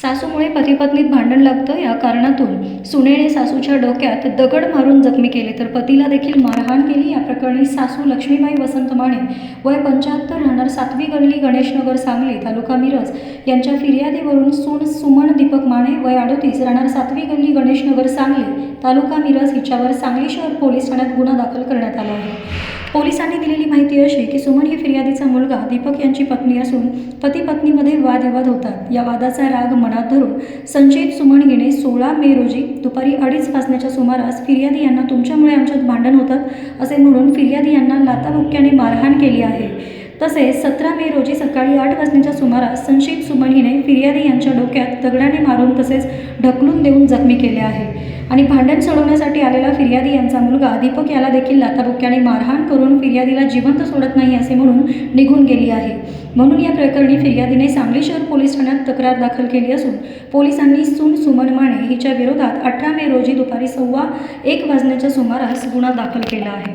सासूमुळे पतीपत्नीत भांडण लागतं या कारणातून सुनेने सासूच्या डोक्यात दगड मारून जखमी केले तर पतीला देखील मारहाण केली. या प्रकरणी सासू लक्ष्मीबाई वसंत माने वय पंच्याहत्तर राहणार सातवी गल्ली गणेशनगर सांगली तालुका मिरज यांच्या फिर्यादीवरून सून सुमन दीपक माने वय अडोतीस राहणार सातवी गल्ली गणेशनगर सांगली तालुका मिरज हिच्यावर सांगली शहर पोलीस ठाण्यात गुन्हा दाखल करण्यात आला आहे. पोलिसांनी दिलेली माहिती अशी की सुमन ही फिर्यादीचा मुलगा दीपक यांची पत्नी असून पती पत्नीमध्ये वादविवाद होतात. या वादाचा राग मनात धरून संशयित सुमन हिने सोळा मे रोजी दुपारी अडीच वाजण्याच्या सुमारास फिर्यादी यांना तुमच्यामुळे आमच्यात भांडण होतात असे म्हणून फिर्यादी यांना लाताबुक्क्याने मारहाण केली आहे. तसेच सतरा मे रोजी सकाळी आठ वाजण्याच्या सुमारास संशयित सुमन हिने फिर्यादी यांच्या डोक्यात दगडाने मारून तसेच ढकलून देऊन जखमी केले आहे. आणि भांडण सोडवण्यासाठी आलेला फिर्यादी यांचा मुलगा दीपक याला देखील लाताबुक्क्याने मारहाण करून फिर्यादीला जिवंत सोडत नाही असे म्हणून निघून गेली आहे. म्हणून या प्रकरणी फिर्यादीने सांगली शहर पोलीस ठाण्यात तक्रार दाखल केली असून पोलिसांनी सून सुमन माने हिच्या विरोधात अठरा मे रोजी दुपारी सव्वा एक वाजण्याच्या सुमारास गुन्हा दाखल केला आहे.